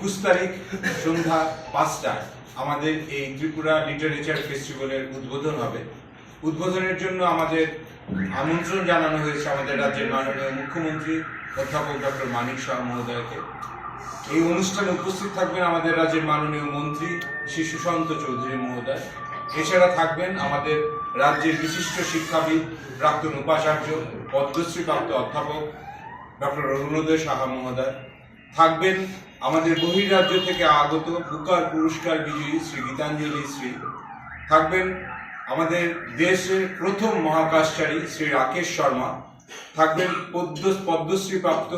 একুশ তারিখ সন্ধ্যা পাঁচটায় আমাদের এই ত্রিপুরা লিটারেচার ফেস্টিভ্যালের উদ্বোধন হবে। উদ্বোধনের জন্য আমাদের আমন্ত্রণ জানানো হয়েছে আমাদের রাজ্যের মাননীয় মুখ্যমন্ত্রী, অধ্যাপক ডক্টর মানিক শাহ মহোদয়কে। এই অনুষ্ঠানে উপস্থিত থাকবেন আমাদের রাজ্যের মাননীয় মন্ত্রী শ্রী সুশান্ত চৌধুরী মহোদয়। এছাড়া থাকবেন আমাদের রাজ্যের বিশিষ্ট শিক্ষাবিদ, প্রাক্তন উপাচার্য পদ্মশ্রী প্রাপ্ত অধ্যাপক ডক্টর অরুণোদয় সাহা মহোদয়। থাকবেন আমাদের বহিরাজ্য থেকে আগত বুকার পুরস্কার বিজয়ী শ্রী গীতাঞ্জলি শ্রী। থাকবেন আমাদের দেশের প্রথম মহাকাশচারী শ্রী রাকেশ শর্মা। থাকবেন পদ্ম পদ্মশ্রী প্রাপ্ত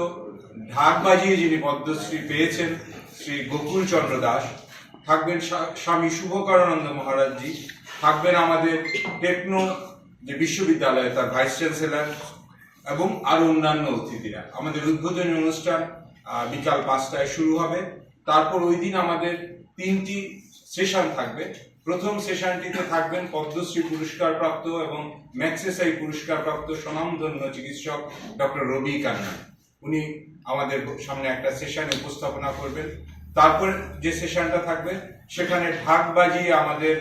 ঢাক বাজিয়ে যিনি পদ্মশ্রী পেয়েছেন শ্রী গোকুল চন্দ্র দাস। থাকবেন স্বামী শুভকরানন্দ মহারাজজি। থাকবেন আমাদের টেকনো, যে বিশ্ববিদ্যালয় তার ভাইস চ্যান্সেলর, এবং আরও অন্যান্য অতিথিরা। আমাদের উদ্বোধনী অনুষ্ঠান বিকাল পাঁচটায় শুরু হবে। তারপর ওই দিন আমাদের তিনটি সেশন থাকবে। প্রথম সেশনটিতে থাকবেন পদ্মশ্রী পুরস্কার প্রাপ্ত এবং ম্যাক্সেসাই পুরস্কার প্রাপ্ত স্বনামধন্য চিকিৎসক ডক্টর রবি কান্না। উনি আমাদের সামনে একটা সেশন উপস্থাপনা করবেন। তারপর যে সেশনটা থাকবে, সেখানে ঢাক বাজিয়ে আমাদের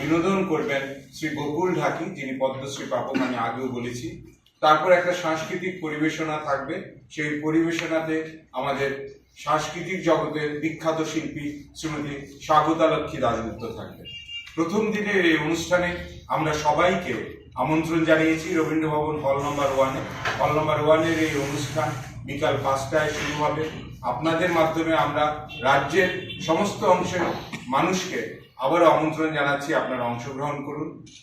বিনোদন করবেন শ্রী গোকুল ঢাকি, যিনি পদ্মশ্রী প্রাপক আমি আগেও বলেছি। তারপর একটা সাংস্কৃতিক পরিবেশনা থাকবে। সেই পরিবেশনাতে আমাদের সাংস্কৃতিক জগতের বিখ্যাত শিল্পী শ্রীমতী স্বাগতা লক্ষ্মী দাশগুপ্ত থাকবে। প্রথম দিনের এই অনুষ্ঠানে আমরা সবাইকে আমন্ত্রণ জানিয়েছি রবীন্দ্রভবন হল নম্বর ওয়ানে হল নম্বর ওয়ানের এই অনুষ্ঠান বিকাল পাঁচটায় শুরু হবে। আপনাদের মাধ্যমে আমরা রাজ্যের সমস্ত অংশের মানুষকে আবারও আমন্ত্রণ জানাচ্ছি। আপনারা অংশগ্রহণ করুন।